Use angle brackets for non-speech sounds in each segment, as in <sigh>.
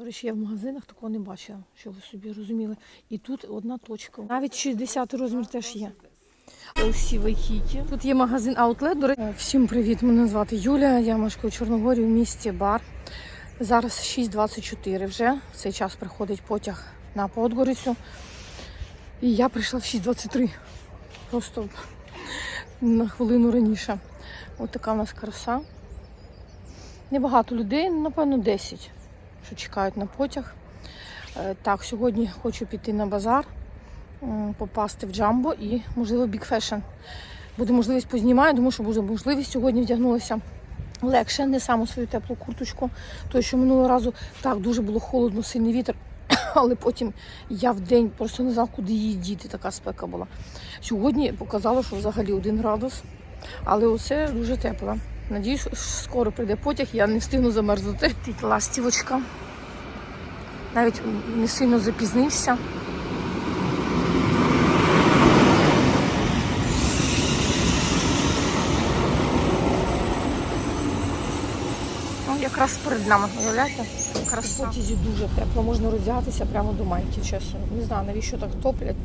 До речі, я в магазинах такого не бачила, щоб ви собі розуміли. І тут одна точка. Навіть 60 розмір теж є. Усі Вайкіті. Тут є магазин Outlet. Всім привіт! Мене звати Юлія. Я мешкаю у Чорногорі в місті Бар. Зараз 6.24 вже. В цей час приходить потяг на Подгорицю. І я прийшла в 6.23. Просто на хвилину раніше. Ось така в нас краса. Небагато людей, напевно, 10, що чекають на потяг. Е, Так, сьогодні хочу піти на базар, попасти в джамбо і, можливо, Fashion. Буде можливість познімаю, тому що буде можливість сьогодні вдягнулася легше, не саму свою теплу курточку. Тому що минулого разу так дуже було холодно, сильний вітер. <coughs> Але потім я в день просто не знала, куди її діти, така спека була. Сьогодні показало, що взагалі один градус, але оце дуже тепло. Надіюсь, що скоро прийде потяг, я не встигну замерзнути. Тут ластівочка. Навіть не сильно запізнився. Ну, якраз перед нами, уявляєте? Якраз в потязі дуже тепло, можна роздягатися прямо до майки, чесно. Не знаю, навіщо так топлять.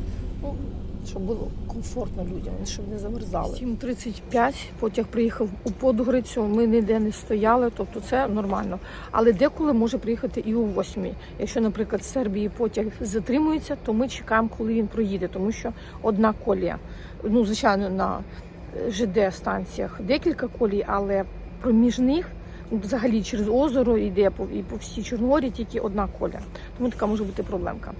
Ну, щоб було комфортно людям, щоб не замерзали. 7.35 потяг приїхав у Подгорицю, ми ніде не стояли, тобто це нормально. Але деколи може приїхати і о 8. Якщо, наприклад, з Сербії потяг затримується, то ми чекаємо, коли він проїде, тому що одна колія. Ну, звичайно, на ЖД станціях декілька колій, але проміж них ну, взагалі через озеро йде і по всій Чорногорі тільки одна коля. Тому така може бути проблемка.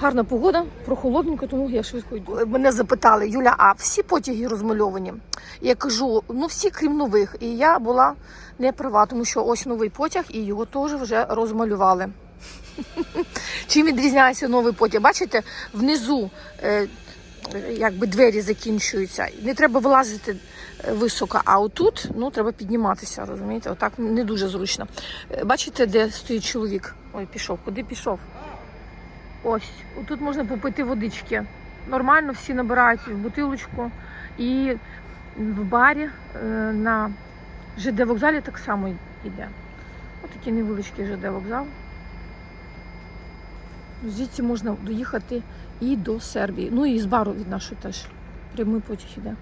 Гарна погода, прохолодненько, тому я швидко йду. Мене запитали, Юля, а всі потяги розмальовані? Я кажу, ну всі крім нових. І я була не права, тому що ось новий потяг і його теж вже розмалювали. <laughs> Чим відрізняється новий потяг? Бачите, внизу е, якби двері закінчуються. Не треба вилазити е, високо, а отут ну, треба підніматися, розумієте? Отак не дуже зручно. Е, Бачите, де стоїть чоловік? Ой, пішов. Куди пішов? Ось, тут можна попити водички. Нормально всі набирають в бутилочку. І в барі е, на ЖД вокзалі так само йде. Ось такий невеличкий ЖД вокзал. Звідси можна доїхати і до Сербії. Ну і з бару від нашої теж прямий потяг іде.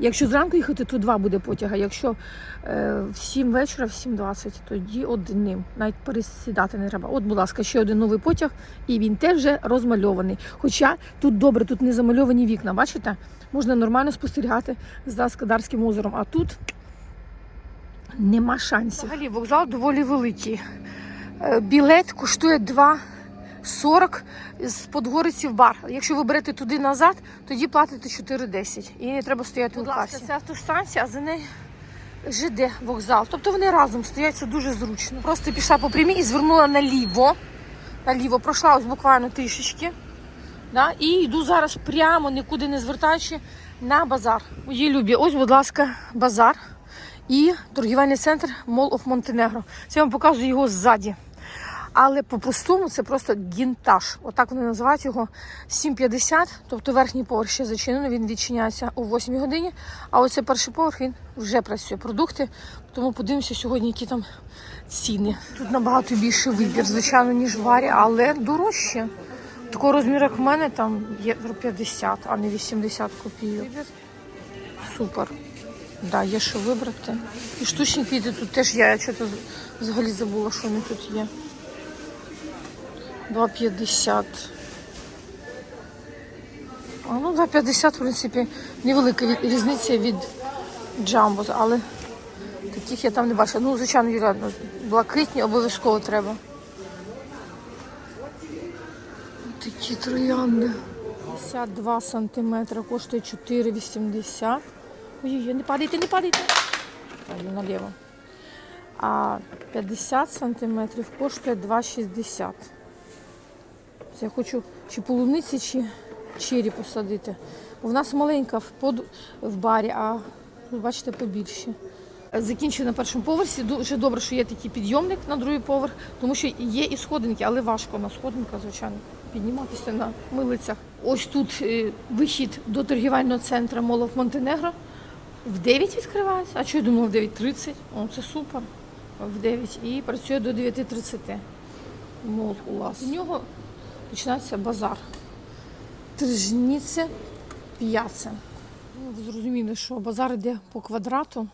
Якщо зранку їхати, то два буде потяга. Якщо е, в 7 вечора, в 7.20, тоді одним. Навіть пересідати не треба. От, будь ласка, ще один новий потяг, і він теж вже розмальований. Хоча тут добре, тут не замальовані вікна, бачите? Можна нормально спостерігати за Даскадарським озером. А тут нема шансів. Взагалі вокзал доволі великий. Е, Білет коштує 2,40 з Подгориці в бар. Якщо ви берете туди назад, тоді платите 4,10. І не треба стояти у касі. Це автостанція, а за нею ЖД вокзал. Тобто вони разом стоять, це дуже зручно. Просто пішла по прямій і звернула наліво. Наліво пройшла ось буквально трішечки. Да? І йду зараз прямо, нікуди не звертаючи, на базар. Мої любі, ось, будь ласка, базар і торгівельний центр Mall of Montenegro. Це я вам показую його ззаді. Але по-простому це просто гінтаж. Отак вони називають його 7,50, тобто верхній поверх ще зачинено, він відчиняється о 8 годині. А оце перший поверх він вже працює. Продукти, тому подивимося сьогодні, які там ціни. Тут набагато більше вибір, звичайно, ніж в барі, але дорожче. Такого розміру, як в мене, там євро 50, а не 80 копійок. Супер. Да, є що вибрати. І штучні квіти тут теж є. Я щось взагалі забула, що вони тут є. 2,50. А, ну, 2,50, в принципі, невелика різниця від джамбо, але таких я там не бачила. Ну, звичайно, Юля, ну, блакитні обов'язково треба. Такі троянди. 52 сантиметри коштує 4,80. Ой-ой, не падайте, не падайте. Пойду наліво. А 50 сантиметрів коштує 2,60. Я хочу чи полуниці, чи чері посадити. Бо в нас маленька в, под... в барі, а бачите побільше. Закінчую на першому поверсі. Дуже добре, що є такий підйомник на другий поверх, тому що є і сходинки, але важко на сходинках, звичайно, підніматися на милицях. Ось тут е, вихід до торгівельного центру Молов Монтенегро. В 9 відкривається. А що я думала, в 9.30? О, це супер. В 9 і працює до 9.30. мол у вас. У нього починається базар. Трижніце п'яце. Ну, ви зрозуміли, що базар йде по квадрату,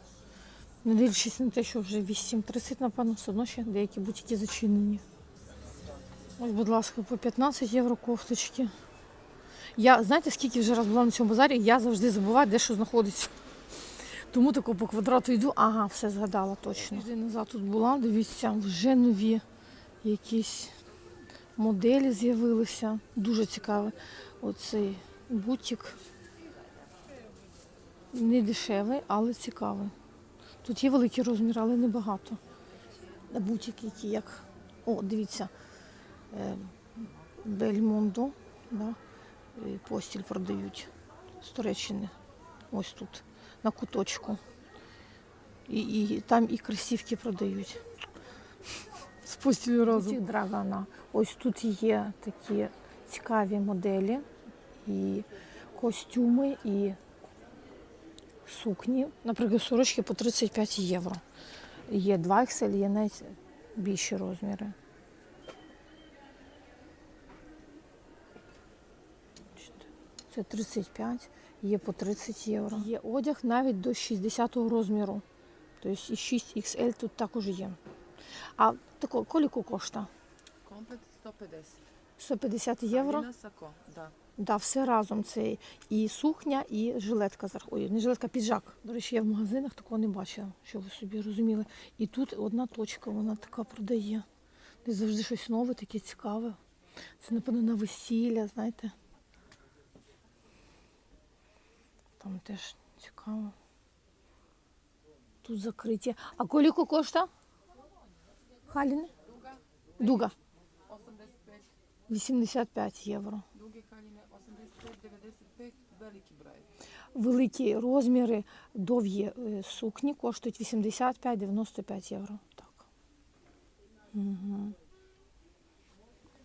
не дивлячись на те, що вже 8.30, напевно, все одно ще деякі бутики зачинені. Ось, будь ласка, по 15 євро кофточки. Я знаєте, скільки вже раз була на цьому базарі, я завжди забуваю, де що знаходиться. Тому тако по квадрату йду, ага, все згадала точно. Тиждень назад тут була, дивіться, вже нові якісь моделі з'явилися. Дуже цікавий оцей бутик. Не дешевий, але цікавий. Тут є великий розмір, але небагато. Бутик, які як. О, дивіться. е, Бельмондо, да, і постіль продають з Туреччини. Ось тут, на куточку. І, і там і кросівки продають. З постілю разом. Драгана. Ось тут є такі цікаві моделі, і костюми, і сукні. Наприклад, сорочки по 35 євро. Є 2 XL, є навіть більші розміри. Це 35, є по 30 євро. Є одяг навіть до 60 розміру. Тобто і 6XL тут також є. А тако, коліку коштує? Комплект 150. 150 євро. Аліна Сако, да. Да, все разом. Це і сукня, і жилетка. Ой, не жилетка, а піджак. До речі, я в магазинах такого не бачила, щоб ви собі розуміли. І тут одна точка, вона така продає. Де завжди щось нове, таке цікаве. Це, напевно, на весілля, знаєте. Там теж цікаво. Тут закриті. А коліку коштує? Халіни? Дуга Дуга. 85, 85 євро. дуги халіне 85, 95, великі брай. Великі розміри, довгі е, сукні коштують 85-95 євро. Так. Угу.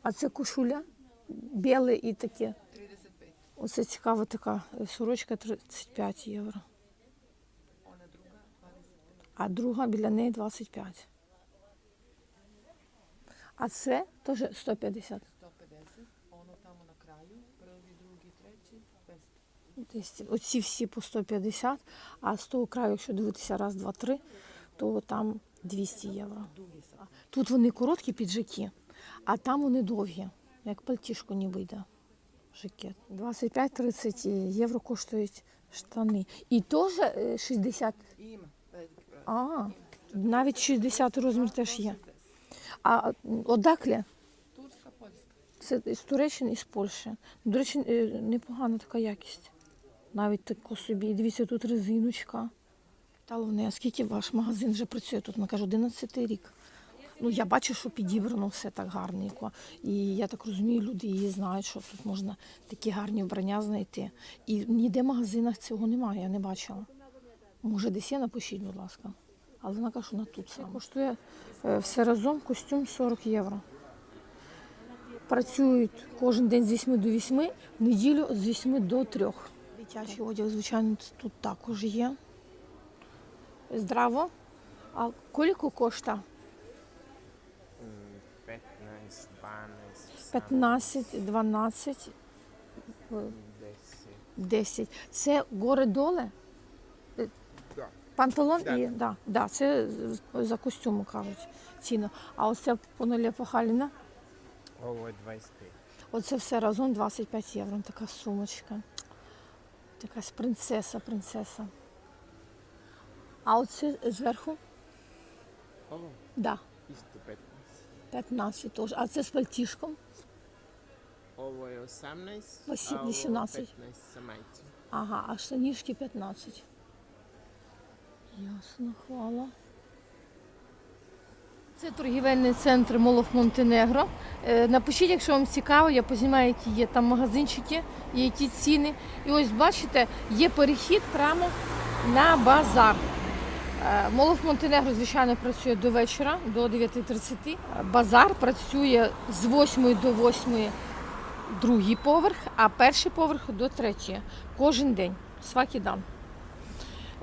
А це кошуля біле і таке. 35. Оце цікава така е, сорочка 35 євро. Она друга 25. А друга біля неї 25. А це теж 150. 150. Ono tamo na kraju, prvi, drugi, treći, 200. Десь Оці всі по 150, а з того краю, якщо дивитися раз, два, три, то там 200 євро. Тут вони короткі піджаки, а там вони довгі, як пальтішко ніби йде. Жакет. 25-30 євро коштують штани. І теж е, 60. Ima veliki broj. А, навіть 60 розмір теж є. А одаклі Turska, Poljska. це з Туреччини і з Польщі. До речі, е, непогана така якість. Навіть таку собі. Дивіться, тут резиночка. В а скільки ваш магазин вже працює тут? Вона каже, 11 рік. Ну, я бачу, що підібрано все так гарненько. І я так розумію, люди її знають, що тут можна такі гарні вбрання знайти. І ніде в магазинах цього немає, я не бачила. Може, десь є, напишіть, будь ласка. Але вона каже, що вона тут саме. Коштує е, все разом костюм 40 євро. Працюють кожен день з 8 до 8, в неділю з 8 до 3. Дитячий одяг, звичайно, тут також є. Здраво. А коліку коштує? 15, 12, 15, 12, 10. 10. Це гори доле? Панталон і да, да, це за костюм кажуть ціну. А оце понуля похаліна. Je 25. Оце все разом 25 євро. Така сумочка. Якась принцеса, принцеса. А оце зверху? Ovo Да, 15. 15 теж. А це з пальтішком? Ovo je 18, Вісім- a 18. 15. Ага, а штанішки 15. Ясно, хвала. Це торгівельний центр Молов Монтенегро. Е, Напишіть, якщо вам цікаво, я познімаю, які є там магазинчики, і які ціни. І ось бачите, є перехід прямо на базар. Е, Молов Монтенегро, звичайно, працює до вечора, до 9.30. Е, Базар працює з 8 до 8 другий поверх, а перший поверх до третього. Кожен день. Свакідан.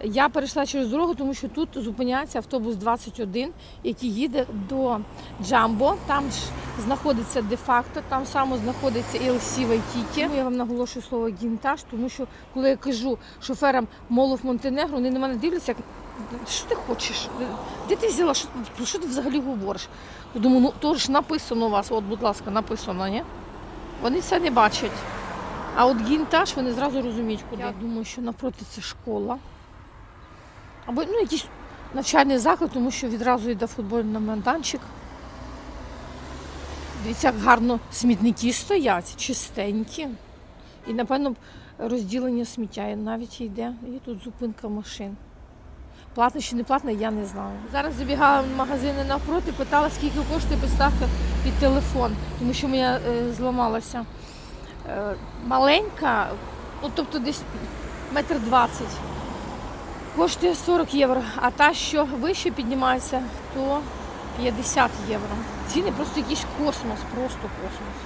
Я перейшла через дорогу, тому що тут зупиняється автобус 21, який їде до Джамбо. Там ж знаходиться де-факто, там само знаходиться і LC Вайтіті. Я вам наголошую слово гінтаж, тому що коли я кажу шоферам Молов Монтенегро, вони на мене дивляться, як що ти хочеш? Де ти взяла? Що, про що ти взагалі говориш? Я думаю, ну то ж написано у вас, от, будь ласка, написано, ні? Вони це не бачать. А от гінтаж вони зразу розуміють, куди. Я думаю, що навпроти це школа. Або ну, якийсь навчальний заклад, тому що відразу йде футбольний майданчик. Дивіться, як гарно смітники стоять, чистенькі. І, напевно, розділення сміття навіть йде. І тут зупинка машин. Платно чи не платно, я не знаю. Зараз забігала в магазини навпроти, питала, скільки коштує підставка під телефон, тому що моя е, зламалася. Е, маленька, ну тобто десь метр двадцять. Коштує 40 євро, а та, що вище піднімається, то 50 євро. Ціни просто якийсь космос, просто космос.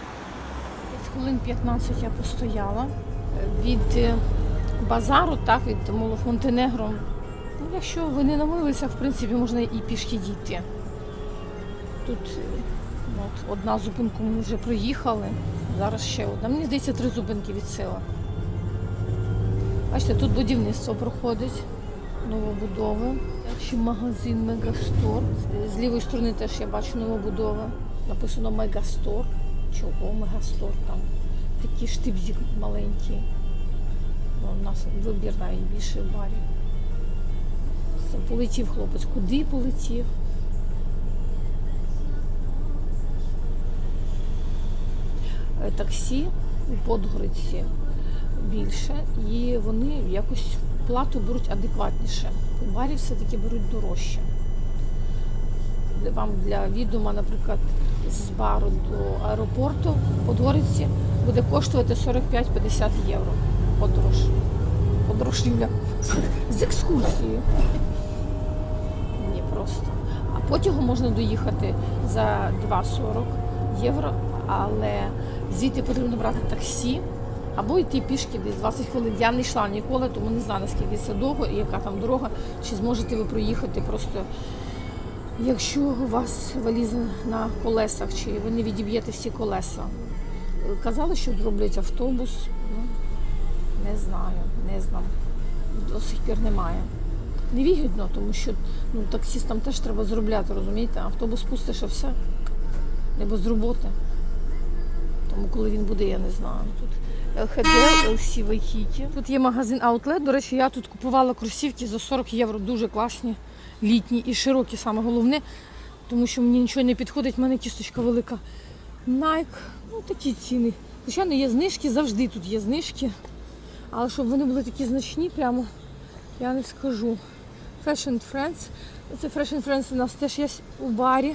Хвилин 15 я постояла від е, базару, так, від Молов Монтенегро. Ну, якщо ви не намилися, в принципі, можна і пішки дійти. Тут е, от, одна зупинку ми вже проїхали, зараз ще одна. Мені здається, три зупинки від села. Бачите, тут будівництво проходить, новобудови. Ще магазин Мегастор. З- лівої сторони теж я бачу новобудови. Написано Мегастор. Чого Мегастор там? Такий штибзик маленький. Ну, у нас вибір навіть більше в барі. Все, полетів хлопець. Куди полетів? Е, Таксі у Подгородці більше, і вони якось плату беруть адекватніше. У барі все-таки беруть дорожче. Вам для відома, наприклад, з бару до аеропорту в Подгородці буде коштувати 45-50 євро. Подорож. Подорож Юля. З екскурсією. Ні, просто. А потягом можна доїхати за 2,40 євро, але звідти потрібно брати таксі або йти пішки десь 20 хвилин. Я не йшла ніколи, тому не знаю, наскільки це довго і яка там дорога, чи зможете ви проїхати просто. Якщо у вас валіза на колесах, чи ви не відіб'єте всі колеса. Казали, що зроблять автобус. Ну, не знаю, не знаю. До сих пір немає. Невигідно, тому що ну, таксістам теж треба заробляти, розумієте? Автобус пустиш, а все. Небо з роботи. Тому коли він буде, я не знаю. Тут ЛХД, LC Вайкіті. Тут є магазин Outlet. До речі, я тут купувала кросівки за 40 євро. Дуже класні, літні і широкі, саме головне. Тому що мені нічого не підходить, в мене кісточка велика. Nike, ну такі ціни. Звичайно, є знижки, завжди тут є знижки. Але щоб вони були такі значні, прямо я не скажу. Fashion Friends. Це Fashion Friends у нас теж є у барі.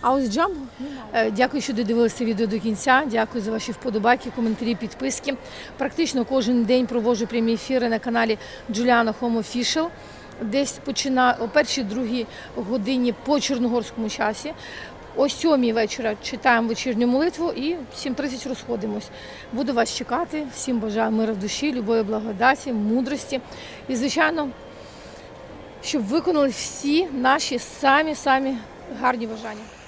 А ось Jumbo немає. Дякую, що додивилися відео до кінця. Дякую за ваші вподобайки, коментарі, підписки. Практично кожен день проводжу прямі ефіри на каналі Juliana Home Official. Десь починаю о першій другій годині по чорногорському часі. О сьомій вечора читаємо вечірню молитву і в 7.30 розходимось. Буду вас чекати. Всім бажаю миру в душі, любові, благодаті, мудрості. І, звичайно, щоб виконали всі наші самі-самі гарні бажання.